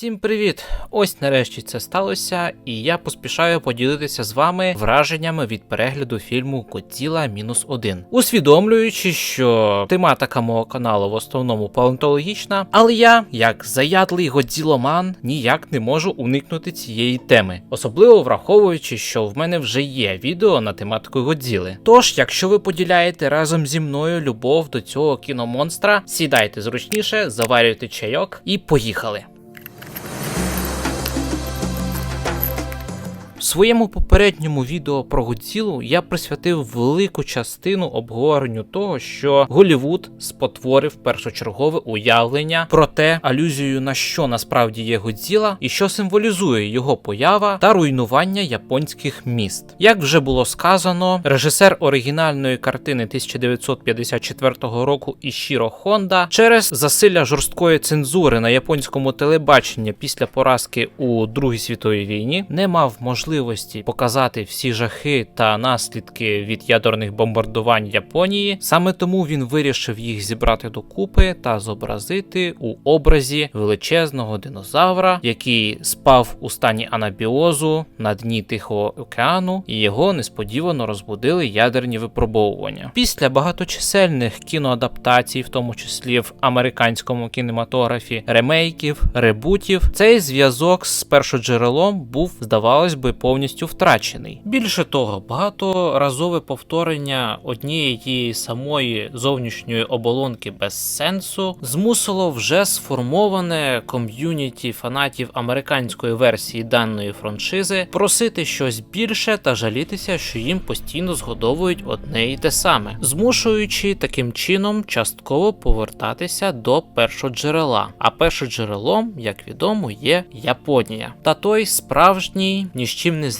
Всім привіт! Ось нарешті це сталося, і я поспішаю поділитися з вами враженнями від перегляду фільму Котіла мінус один, усвідомлюючи, що тематика мого каналу в основному палеонтологічна, але я, як заядлий годзіломан, ніяк не можу уникнути цієї теми, особливо враховуючи, що в мене вже є відео на тематику Годзіли. Тож, якщо ви поділяєте разом зі мною любов до цього кіномонстра, сідайте зручніше, заварюйте чайок і поїхали. В своєму попередньому відео про Годзілу я присвятив велику частину обговоренню того, що Голівуд спотворив першочергове уявлення про те, алюзією на що насправді є Годзіла і що символізує його поява та руйнування японських міст. Як вже було сказано, режисер оригінальної картини 1954 року Ішіро Хонда через засилля жорсткої цензури на японському телебаченні після поразки у Другій світовій війні не мав можливості можливості показати всі жахи та наслідки від ядерних бомбардувань Японії. Саме тому він вирішив їх зібрати докупи та зобразити у образі величезного динозавра, який спав у стані анабіозу на дні Тихого океану, і його несподівано розбудили ядерні випробовування. Після багаточисельних кіноадаптацій, в тому числі в американському кінематографі, ремейків, ребутів, цей зв'язок з першоджерелом був, здавалось би, повністю втрачений. Більше того, багаторазове повторення однієї самої зовнішньої оболонки без сенсу змусило вже сформоване ком'юніті фанатів американської версії даної франшизи просити щось більше та жалітися, що їм постійно згодовують одне і те саме, змушуючи таким чином частково повертатися до першоджерела. А першоджерелом, як відомо, є Японія та той справжній ні з чим не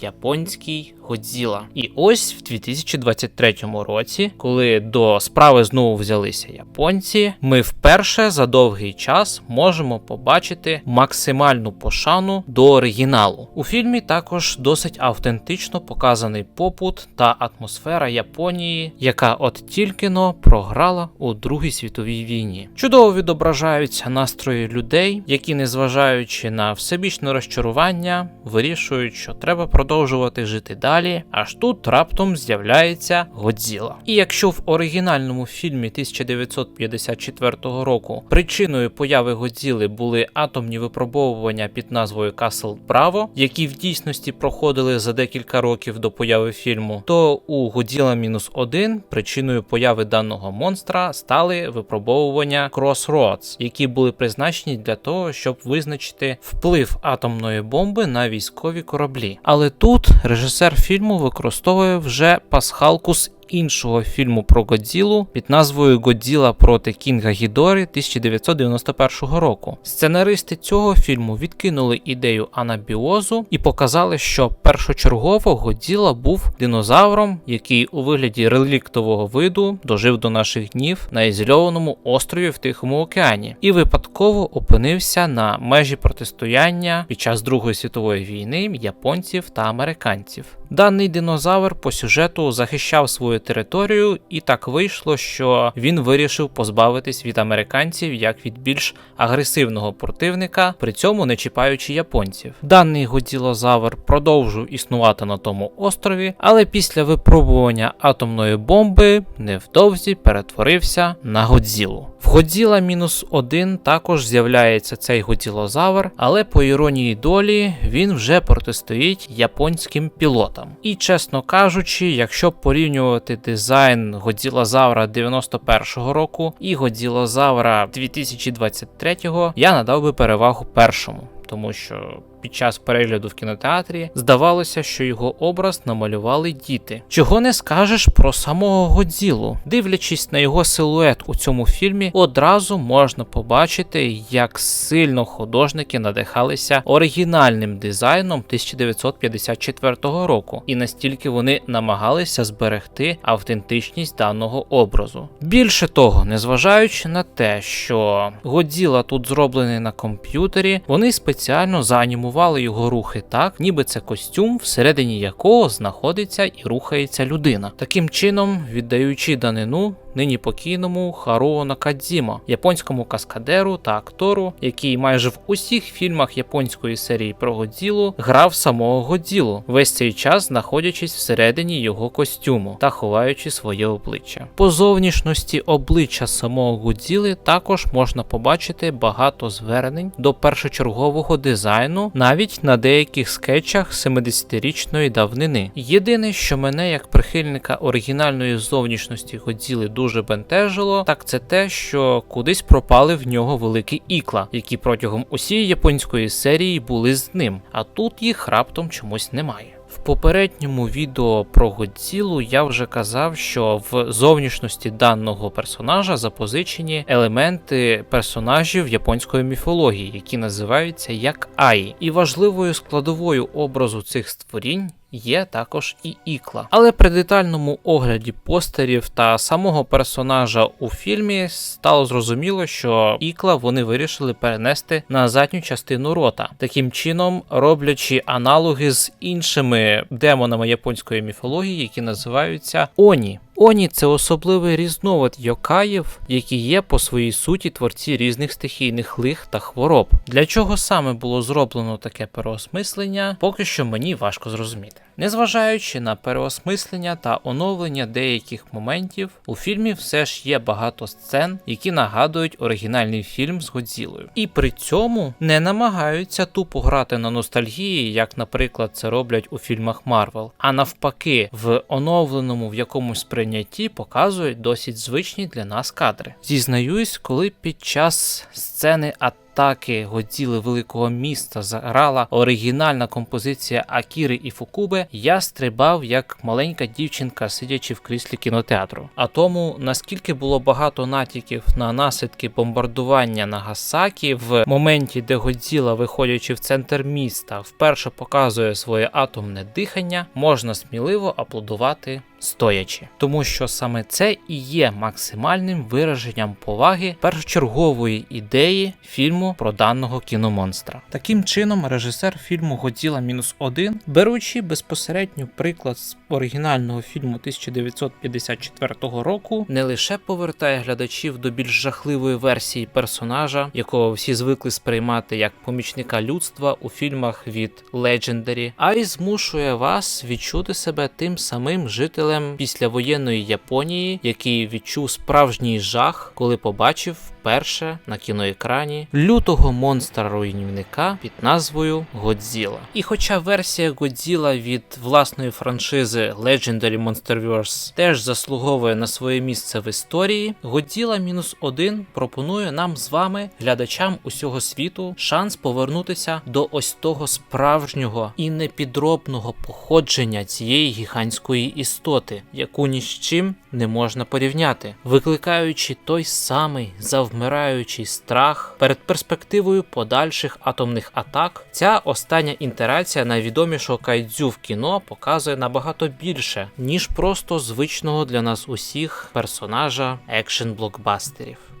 японський Годзіла. І ось в 2023 році, коли до справи знову взялися японці, ми вперше за довгий час можемо побачити максимальну пошану до оригіналу. У фільмі також досить автентично показаний попут та атмосфера Японії, яка от тільки но програла у Другій світовій війні. Чудово відображаються настрої людей, які, незважаючи на всебічне розчарування, вирішують, що треба продовжувати жити далі далі, аж тут раптом з'являється Годзіла. І якщо в оригінальному фільмі 1954 року причиною появи Годзіли були атомні випробовування під назвою Касл Браво, які в дійсності проходили за декілька років до появи фільму, то у Годзіла мінус 1 причиною появи даного монстра стали випробовування Crossroads, які були призначені для того, щоб визначити вплив атомної бомби на військові кораблі. Але тут режисер фільму використовує вже пасхалку з іншого фільму про Годзілу під назвою Годзіла проти Кінга Гідори 1991 року. Сценаристи цього фільму відкинули ідею анабіозу і показали, що першочергово Годзіла був динозавром, який у вигляді реліктового виду дожив до наших днів на ізольованому острові в Тихому океані і випадково опинився на межі протистояння під час Другої світової війни японців та американців. Даний динозавр по сюжету захищав свою територію, і так вийшло, що він вирішив позбавитись від американців як від більш агресивного противника, при цьому не чіпаючи японців. Даний годзілозавр продовжив існувати на тому острові, але після випробування атомної бомби невдовзі перетворився на Годзілу. Годзіла мінус один також з'являється цей годзілозавр, але по іронії долі він вже протистоїть японським пілотам. І чесно кажучи, якщо порівнювати дизайн Годзілозавра 91-го року і Годзілозавра 2023-го, я надав би перевагу першому, тому що під час перегляду в кінотеатрі здавалося, що його образ намалювали діти. Чого не скажеш про самого Годзілу? Дивлячись на його силует у цьому фільмі, одразу можна побачити, як сильно художники надихалися оригінальним дизайном 1954 року, і настільки вони намагалися зберегти автентичність даного образу. Більше того, незважаючи на те, що Годзіла тут зроблений на комп'ютері, вони спеціально заанімували анімували його рухи так, ніби це костюм, всередині якого знаходиться і рухається людина. Таким чином, віддаючи данину нині покійному Харуо Накадзімо, японському каскадеру та актору, який майже в усіх фільмах японської серії про Годзілу грав самого Годзілу, весь цей час знаходячись всередині його костюму та ховаючи своє обличчя. По зовнішності обличчя самого Годзіли також можна побачити багато звернень до першочергового дизайну, навіть на деяких скетчах 70-річної давнини. Єдине, що мене як прихильника оригінальної зовнішності Годзіли дуже бентежило, так це те, що кудись пропали в нього великі ікла, які протягом усієї японської серії були з ним, а тут їх раптом чомусь немає. В попередньому відео про Годзілу я вже казав, що в зовнішності даного персонажа запозичені елементи персонажів японської міфології, які називаються як Аї. І важливою складовою образу цих створінь є також і ікла. Але при детальному огляді постерів та самого персонажа у фільмі стало зрозуміло, що ікла вони вирішили перенести на задню частину рота, таким чином роблячи аналоги з іншими демонами японської міфології, які називаються Оні. Оні це особливий різновид йокаїв, які є по своїй суті творці різних стихійних лих та хвороб. Для чого саме було зроблено таке переосмислення, поки що мені важко зрозуміти. Незважаючи на переосмислення та оновлення деяких моментів, у фільмі все ж є багато сцен, які нагадують оригінальний фільм з Годзілою. І при цьому не намагаються тупо грати на ностальгії, як, наприклад, це роблять у фільмах Марвел, а навпаки, в оновленому в якомусь сприйнятті показують досить звичні для нас кадри. Зізнаюсь, коли під час сцени атаки атаки Годзіли великого міста заграла оригінальна композиція Акіри і Фукубе, я стрибав як маленька дівчинка, сидячи в кріслі кінотеатру. А тому наскільки було багато натяків на наслідки бомбардування Нагасакі в моменті, де Годзіла, виходячи в центр міста, вперше показує своє атомне дихання, можна сміливо аплодувати. Стоячи, тому що саме це і є максимальним вираженням поваги першочергової ідеї фільму про даного кіномонстра. Таким чином, режисер фільму Годзіла мінус один, беручи безпосередньо приклад з оригінального фільму 1954 року, не лише повертає глядачів до більш жахливої версії персонажа, якого всі звикли сприймати як помічника людства у фільмах від Legendary, а й змушує вас відчути себе тим самим жителем післявоєнної Японії, який відчув справжній жах, коли побачив вперше на кіноекрані лютого монстра руйнівника під назвою Годзіла. І хоча версія Годзіла від власної франшизи Legendary Monsterverse теж заслуговує на своє місце в історії, Годзіла мінус один пропонує нам з вами, глядачам усього світу, шанс повернутися до ось того справжнього і непідробного походження цієї гігантської істоти, яку ні з чим не можна порівняти, викликаючи той самий завмираючий страх перед перспективою подальших атомних атак. Ця остання інтерація найвідомішого кайдзю в кіно показує набагато більше, ніж просто звичного для нас усіх персонажа екшен блокбастерів.